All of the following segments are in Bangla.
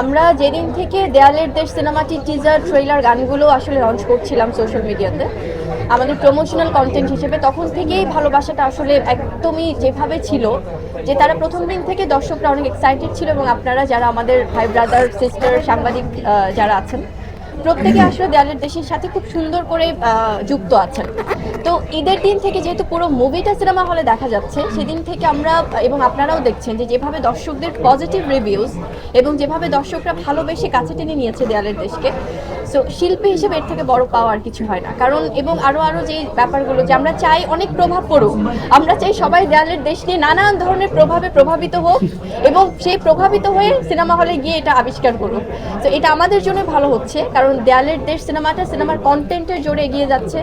আমরা যেদিন থেকে দেয়ালের দেশ সিনেমাটির টিজার ট্রেলার গানগুলো আসলে লঞ্চ করছিলাম সোশ্যাল মিডিয়াতে আমাদের প্রমোশনাল কন্টেন্ট হিসেবে, তখন থেকেই ভালোবাসাটা আসলে একদমই যেভাবে ছিল, যে তারা প্রথম দিন থেকে দর্শকরা অনেক এক্সাইটেড ছিল এবং আপনারা যারা আমাদের ভাই ব্রাদার সিস্টার সাংবাদিক যারা আছেন প্রত্যেকে আসলে দেয়ালের দেশের সাথে খুব সুন্দর করে যুক্ত আছেন। তো ঈদের দিন থেকে যেহেতু পুরো মুভিটা সিনেমা হলে দেখা যাচ্ছে, সেদিন থেকে আমরা, এবং আপনারাও দেখছেন যে যেভাবে দর্শকদের পজিটিভ রিভিউজ এবং যেভাবে দর্শকরা ভালোবেসে কাছে টেনে নিয়েছে দেয়ালের দেশকে সো শিল্পী হিসেবে এর থেকে বড় পাওয়া আর কিছু হয় না। কারণ এবং আরও আরও যে ব্যাপারগুলো যে আমরা চাই অনেক প্রভাব পড়ুক, আমরা চাই সবাই দেয়ালের দেশ নিয়ে নানান ধরনের প্রভাবে প্রভাবিত হোক এবং সেই প্রভাবিত হয়ে সিনেমা হলে গিয়ে এটা আবিষ্কার করুক। তো এটা আমাদের জন্য ভালো হচ্ছে, কারণ দেয়ালের দেশ সিনেমাটা সিনেমার কন্টেন্টের জোরে এগিয়ে যাচ্ছে।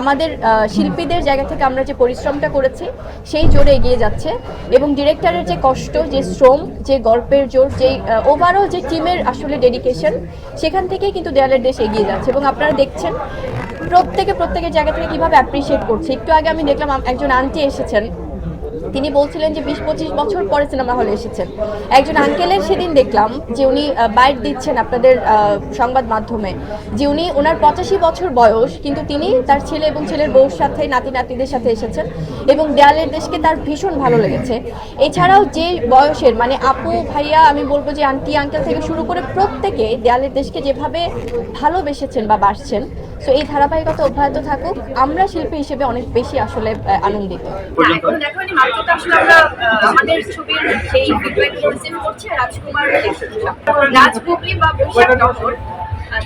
আমাদের শিল্পীদের জায়গা থেকে আমরা যে পরিশ্রমটা করেছি, সেই জোরে এগিয়ে যাচ্ছে এবং ডিরেক্টরের যে কষ্ট, যে শ্রম, যে গল্পের জোর, যে ওভারঅল যে টিমের আসলে ডেডিকেশন সেখান থেকে কিন্তু দেয়ালের দেশ এগিয়ে যাচ্ছে এবং আপনারা দেখছেন প্রত্যেকে প্রত্যেকের জায়গা থেকে কীভাবে অ্যাপ্রিসিয়েট করছে। একটু আগে আমি দেখলাম একজন আন্টি এসেছেন। তিনি বলছিলেন যে বিশ পঁচিশ বছর পরে সিনেমা হলে এসেছেন। একজন আঙ্কেলের সেদিন দেখলাম যে উনি বাইট দিচ্ছেন আপনাদের সংবাদ মাধ্যমে যে উনি ওনার পঁচাশি বছর বয়স, কিন্তু তিনি তার ছেলে এবং ছেলের বউর সাথে নাতি নাতিদের সাথে এসেছেন। এবং দেয়ালের দেশকে তার ভীষণ ভালো লেগেছে। এছাড়াও যে বয়সের মানে আপু ভাইয়া আমি বলব যে আন্টি আঙ্কেল থেকে শুরু করে প্রত্যেকে দেয়ালের দেশকে যেভাবে ভালোবেসেছেন বা বাসছেন সো এই ধারাবাহিকতা অব্যাহত থাকুক। আমরা শিল্পী হিসেবে অনেক বেশি আসলে আনন্দিত। না, এখনও দেখা হয়নি মাত্র তো আসলে আমরা আহ, আমাদের ছবির সেই ফিডব্যাকগুলো রিসিভ করছি আর রাজকুমার রাজ বা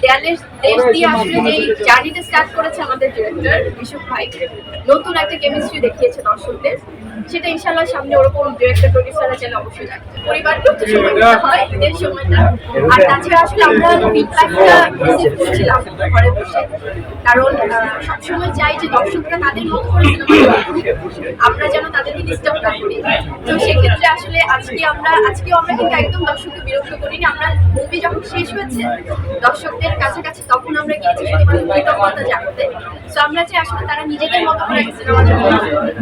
দেয়ালের দেশ দিয়ে আসলে যেই জার্নিটা স্টার্ট করেছে আমাদের ডিরেক্টর বিশুক ভাই নতুন একটা কেমিস্ট্রি দেখিয়েছে দর্শকদের। সেটা ইনশাল্লাহ সামনে ওরকম ডিরেক্টর প্রডিউসাররা চাইলে অবশ্যই রাখবে পরিবারকে একটু সময় দিতে হয় ঈদের সময়টা। আর তাছাড়া আসলে আমরা ফিডব্যাকটা রিসিভ করছিলাম ঘরে বসে। কারণ সবসময় চাই যে দর্শকরা তাদের মতো করে সিনেমা আমরা যেন তাদেরকে ডিস্টার্ব না করি। তো সেক্ষেত্রে আসলে আজকে আমরা, আজকেও আমরা কিন্তু একদম দর্শককে বিরক্ত করিনি। আমরা মুভি যখন শেষ হয়েছে, দর্শকদের কাছাকাছি তখন আমরা গিয়েছি শুধুমাত্র কৃতজ্ঞতা জানাতে। তো আমরা চাই আসলে তারা নিজেদের মতো করে